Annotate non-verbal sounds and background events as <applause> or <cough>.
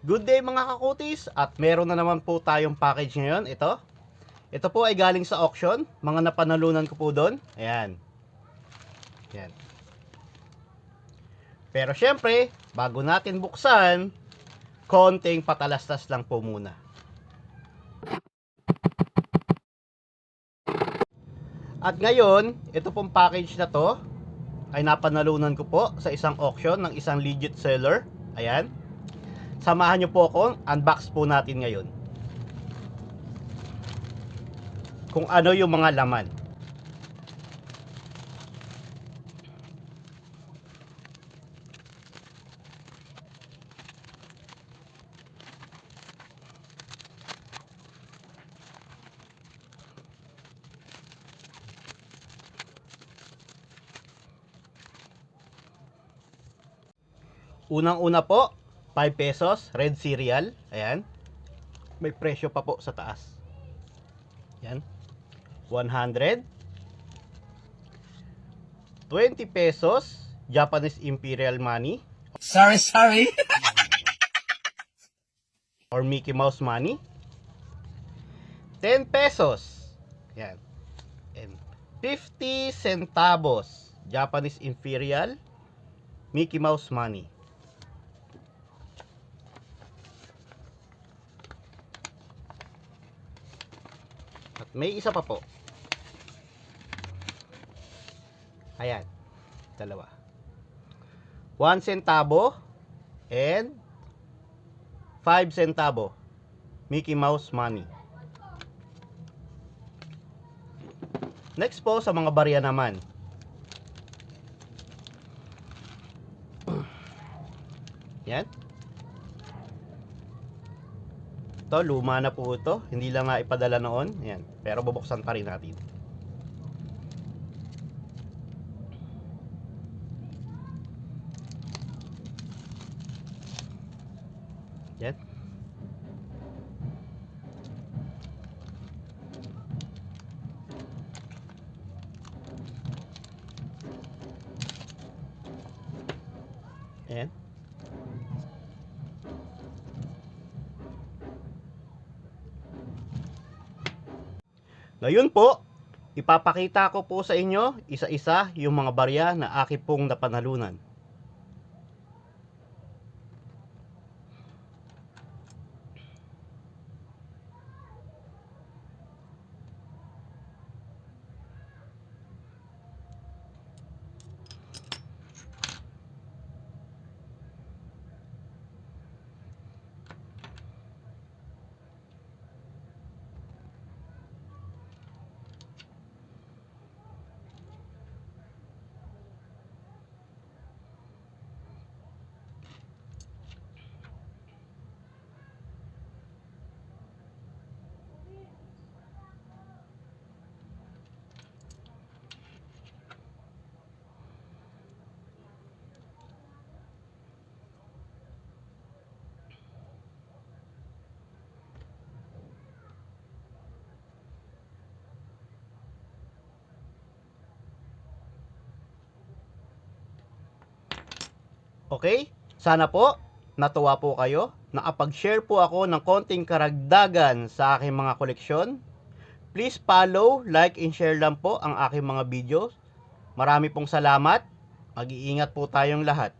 Good day mga kakutis at meron na naman po tayong package ngayon. Ito. Ito po ay galing sa auction. Mga napanalunan ko po doon. Ayan. Ayan. Pero syempre, bago natin buksan, konting patalastas lang po muna. At ngayon, ito pong package na to ay napanalunan ko po sa isang auction ng isang legit seller. Ayan. Samahan niyo po ako, unbox po natin ngayon. Kung ano yung mga laman. Unang-una po, 5 pesos, red cereal. Ayan. May presyo pa po sa taas. Ayan. 100. 20 pesos, Japanese Imperial Money Sorry, sorry. <laughs> or Mickey Mouse Money. 10 pesos. Ayan. And 50 centavos, Japanese Imperial Mickey Mouse Money. At may isa pa po. Ayan. Dalawa. 1 centavo and 5 centavo. Mickey Mouse money. Next po sa mga barya naman. Yan. Ito, luma na po ito. Hindi lang nga ipadala noon. Yan. Pero bubuksan pa rin natin. Yan. Ayan. Ngayon po, ipapakita ko po sa inyo isa-isa yung mga barya na aking pong napanalunan. Okay? Sana po, natuwa po kayo. Nakapag-share po ako ng konting karagdagan sa aking mga koleksyon. Please follow, like, and share lang po ang aking mga videos. Marami pong salamat. Mag-iingat po tayong lahat.